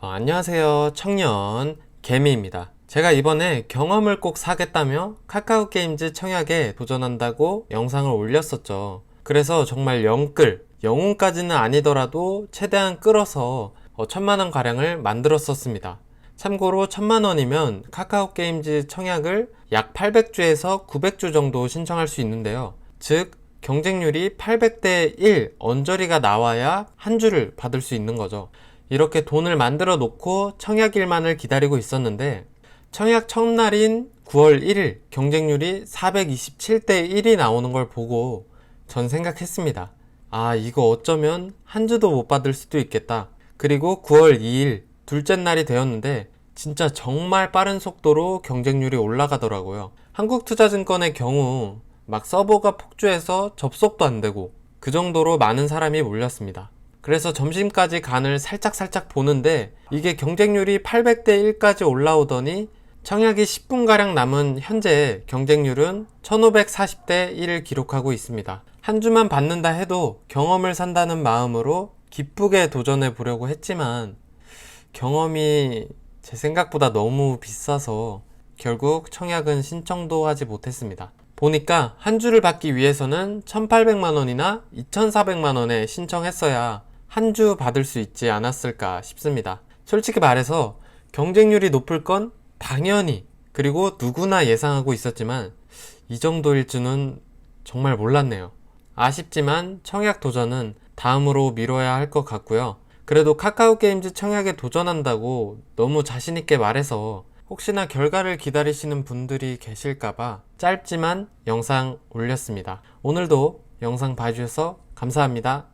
어, 안녕하세요. 청년 개미입니다. 제가 이번에 경험을 꼭 사겠다며 카카오 게임즈 청약에 도전한다고 영상을 올렸었죠. 그래서 정말 영끌, 영웅까지는 아니더라도 최대한 끌어서 어, 천만 원 가량을 만들었었습니다. 참고로 천만 원이면 카카오 게임즈 청약을 약 800주에서 900주 정도 신청할 수 있는데요. 즉 경쟁률이 800대 1 언저리가 나와야 한 주를 받을 수 있는 거죠. 이렇게 돈을 만들어 놓고 청약일만을 기다리고 있었는데 청약 첫날인 9월 1일 경쟁률이 427대 1이 나오는 걸 보고 전 생각했습니다. 아, 이거 어쩌면 한 주도 못 받을 수도 있겠다. 그리고 9월 2일 둘째 날이 되었는데 진짜 정말 빠른 속도로 경쟁률이 올라가더라고요. 한국투자증권의 경우 막 서버가 폭주해서 접속도 안 되고 그 정도로 많은 사람이 몰렸습니다. 그래서 점심까지 간을 살짝살짝 보는데 이게 경쟁률이 800대 1까지 올라오더니 청약이 10분가량 남은 현재 경쟁률은 1540대 1을 기록하고 있습니다. 한 주만 받는다 해도 경험을 산다는 마음으로 기쁘게 도전해 보려고 했지만 경험이 제 생각보다 너무 비싸서 결국 청약은 신청도 하지 못했습니다. 보니까 한 주를 받기 위해서는 1,800만 원이나 2,400만 원에 신청했어야 한 주 받을 수 있지 않았을까 싶습니다. 솔직히 말해서 경쟁률이 높을 건 당연히 그리고 누구나 예상하고 있었지만 이 정도일 줄은 정말 몰랐네요. 아쉽지만 청약 도전은 다음으로 미뤄야 할 것 같고요. 그래도 카카오 게임즈 청약에 도전한다고 너무 자신있게 말해서 혹시나 결과를 기다리시는 분들이 계실까봐 짧지만 영상 올렸습니다. 오늘도 영상 봐주셔서 감사합니다.